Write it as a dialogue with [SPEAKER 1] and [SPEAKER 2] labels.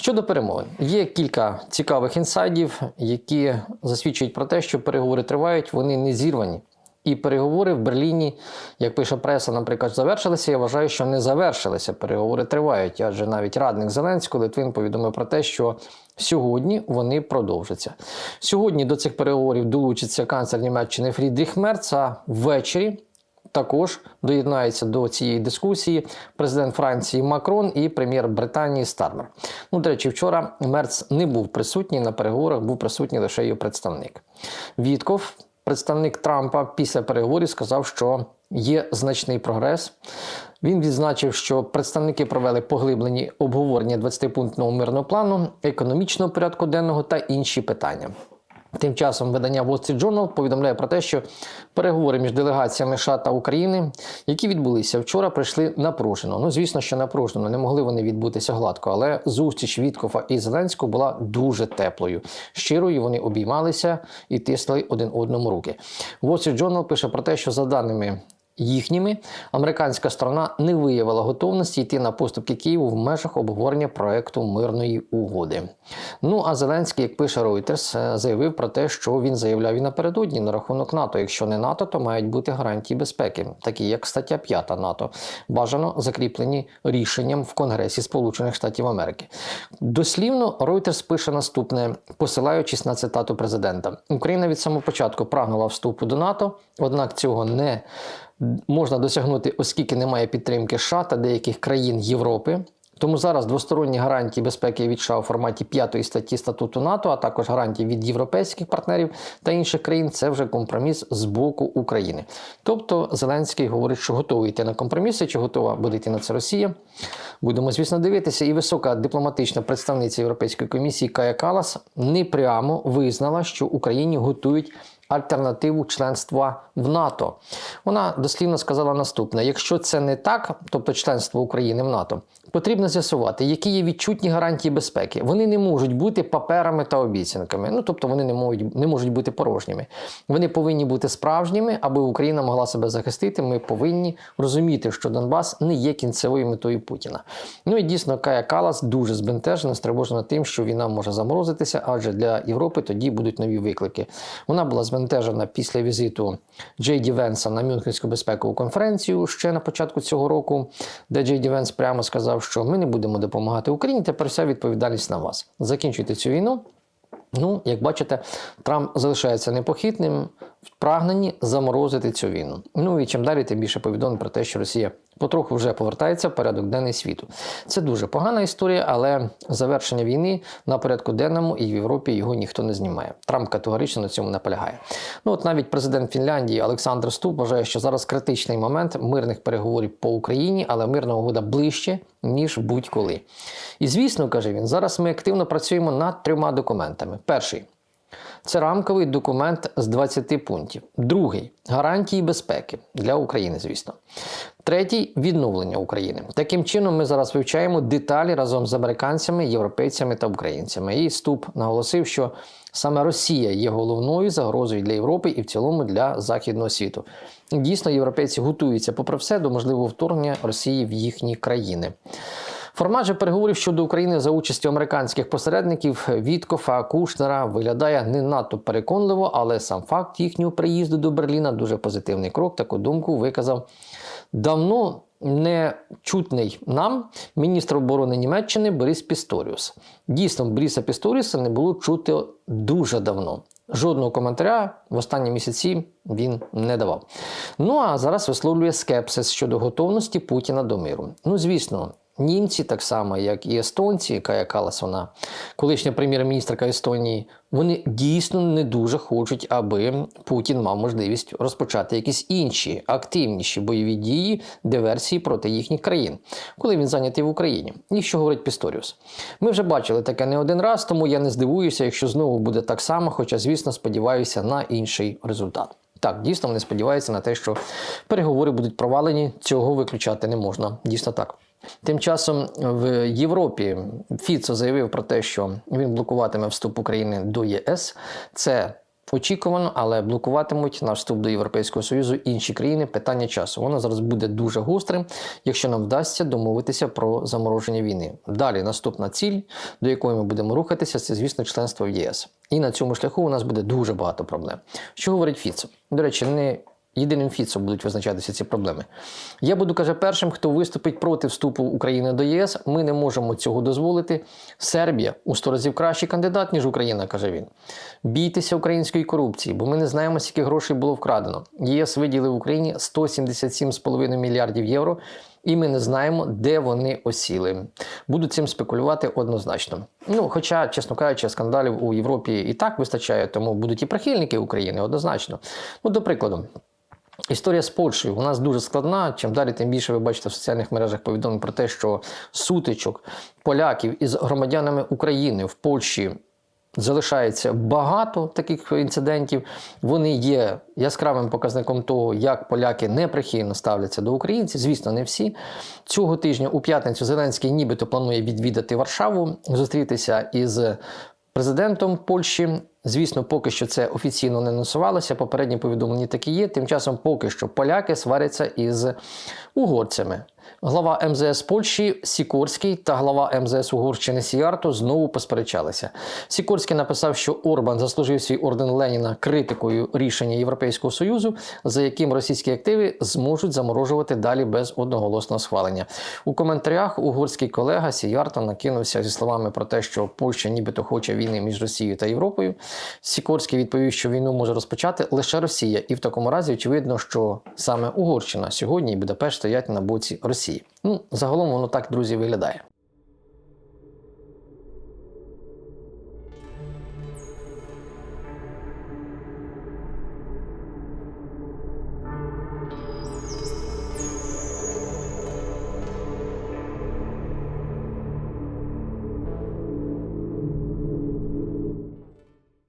[SPEAKER 1] Щодо перемовин, є кілька цікавих інсайдів, які засвідчують про те, що переговори тривають, вони не зірвані. І переговори в Берліні, як пише преса, наприклад, завершилися. Я вважаю, що не завершилися. Переговори тривають. Адже навіть радник Зеленського Литвин повідомив про те, що сьогодні вони продовжаться. Сьогодні до цих переговорів долучиться канцлер Німеччини Фрідріх Мерц, а ввечері. Також доєднається до цієї дискусії президент Франції Макрон і прем'єр Британії Стармер. Ну, до речі, вчора Мерц не був присутній на переговорах, був присутній лише його представник. Вітков, представник Трампа, після переговорів сказав, що є значний прогрес. Він відзначив, що представники провели поглиблені обговорення 20-пунктного мирного плану, економічного порядку денного та інші питання. Тим часом видання Wall Street Journal повідомляє про те, що переговори між делегаціями США та України, які відбулися вчора, прийшли напружено. Ну, звісно, що напружено, не могли вони відбутися гладко, але зустріч Віткофа і Зеленського була дуже теплою. Щирою вони обіймалися і тисли один одному руки. Wall Street Journal пише про те, що за даними їхніми американська сторона не виявила готовності йти на поступки Києву в межах обговорення проекту мирної угоди. Ну а Зеленський, як пише Reuters, е, заявив про те, що він заявляв і напередодні на рахунок НАТО. Якщо не НАТО, то мають бути гарантії безпеки, такі як стаття 5 НАТО, бажано закріплені рішенням в Конгресі Сполучених Штатів Америки. Дослівно Reuters пише наступне, посилаючись на цитату президента: Україна від самого початку прагнула вступу до НАТО, однак цього не можна досягнути, оскільки немає підтримки США та деяких країн Європи. Тому зараз двосторонні гарантії безпеки від США у форматі п'ятої статті статуту НАТО, а також гарантії від європейських партнерів та інших країн це вже компроміс з боку України. Тобто Зеленський говорить, що готовий йти на компроміси, чи готова буде йти на це Росія. Будемо, звісно, дивитися. І висока дипломатична представниця Європейської комісії Кая Калас непрямо визнала, що Україні готують альтернативу членства в НАТО. Вона дослівно сказала наступне: якщо це не так, тобто членство України в НАТО, потрібно з'ясувати, які є відчутні гарантії безпеки. Вони не можуть бути паперами та обіцянками. Ну тобто вони не можуть, не можуть бути порожніми. Вони повинні бути справжніми, аби Україна могла себе захистити. Ми повинні розуміти, що Донбас не є кінцевою метою Путіна. Ну і дійсно, Кая Калас дуже збентежена, стривожена тим, що війна може заморозитися, адже для Європи тоді будуть нові виклики. Вона була збентежена після візиту Джей Ді Венса на Мюнхенську безпекову конференцію ще на початку цього року, де Джей Ді Венс прямо сказав, що ми не будемо допомагати Україні. Тепер вся відповідальність на вас. Закінчуйте цю війну. Ну, як бачите, Трамп залишається непохитним прагненні заморозити цю війну. Ну і чим далі, тим більше повідомлень про те, що Росія потроху вже повертається в порядок денний світу. Це дуже погана історія, але завершення війни на порядку денному і в Європі його ніхто не знімає. Трамп категорично на цьому наполягає. Ну от навіть президент Фінляндії Олександр Ступ вважає, що зараз критичний момент мирних переговорів по Україні, але мирна угода ближче ніж будь-коли. І звісно, каже він, зараз ми активно працюємо над трьома документами. Перший. Це рамковий документ з 20 пунктів. Другий гарантії безпеки для України, звісно. Третій відновлення України. Таким чином, ми зараз вивчаємо деталі разом з американцями, європейцями та українцями. І Ступ наголосив, що саме Росія є головною загрозою для Європи і в цілому для західного світу. Дійсно, європейці готуються, попри все, до можливого вторгнення Росії в їхні країни. Формат же переговорів щодо України за участю американських посередників Віткофа Кушнера виглядає не надто переконливо, але сам факт їхнього приїзду до Берліна дуже позитивний крок. Таку думку виказав давно не чутний нам міністр оборони Німеччини Борис Пісторіус. Дійсно, Боріса Пісторіуса не було чути дуже давно. Жодного коментаря в останні місяці він не давав. Ну а зараз висловлює скепсис щодо готовності Путіна до миру. Ну, звісно, німці, так само, як і естонці, Кая Калас, вона колишня прем'єр-міністрка Естонії, вони дійсно не дуже хочуть, аби Путін мав можливість розпочати якісь інші активніші бойові дії, диверсії проти їхніх країн, коли він зайнятий в Україні. І що говорить Пісторіус. Ми вже бачили таке не один раз, тому я не здивуюся, якщо знову буде так само, хоча, звісно, сподіваюся на інший результат. Так, дійсно, вони сподіваються на те, що переговори будуть провалені, цього виключати не можна. Дійсно так. Тим часом в Європі Фіцо заявив про те, що він блокуватиме вступ України до ЄС. Це Очікувано, але блокуватимуть наш вступ до Європейського Союзу інші країни. Питання часу. Воно зараз буде дуже гострим, якщо нам вдасться домовитися про замороження війни. Далі наступна ціль, до якої ми будемо рухатися, це звісно членство в ЄС. І на цьому шляху у нас буде дуже багато проблем. Що говорить Фіцо? До речі, не єдиним Фіцо будуть визначатися ці проблеми. Я буду каже першим, хто виступить проти вступу України до ЄС. Ми не можемо цього дозволити. Сербія у 100 разів кращий кандидат, ніж Україна, каже він. Бійтеся української корупції, бо ми не знаємо, скільки грошей було вкрадено. ЄС виділив Україні 177,5 мільярдів євро. І ми не знаємо, де вони осіли. Буду цим спекулювати однозначно. Ну, хоча, чесно кажучи, скандалів у Європі і так вистачає, тому будуть і прихильники України однозначно. Ну, до прикладу. Історія з Польщею у нас дуже складна. Чим далі, тим більше ви бачите в соціальних мережах повідомлень про те, що сутичок поляків із громадянами України в Польщі залишається багато таких інцидентів. Вони є яскравим показником того, як поляки неприхильно ставляться до українців. Звісно, не всі. Цього тижня у п'ятницю Зеленський нібито планує відвідати Варшаву, зустрітися із президентом Польщі. Звісно, поки що це офіційно не анонсувалося. Попередні повідомлення такі є. Тим часом, поки що поляки сваряться із угорцями. Глава МЗС Польщі Сікорський та глава МЗС Угорщини Сіарто знову посперечалися. Сікорський написав, що Орбан заслужив свій орден Леніна критикою рішення Європейського союзу, за яким російські активи зможуть заморожувати далі без одноголосного схвалення. У коментарях угорський колега Сіярто накинувся зі словами про те, що Польща нібито хоче війни між Росією та Європою. Сікорський відповів, що війну може розпочати лише Росія, і в такому разі очевидно, що саме Угорщина сьогодні і Будапешт стоять на боці Росії. Ну загалом воно так, друзі, виглядає.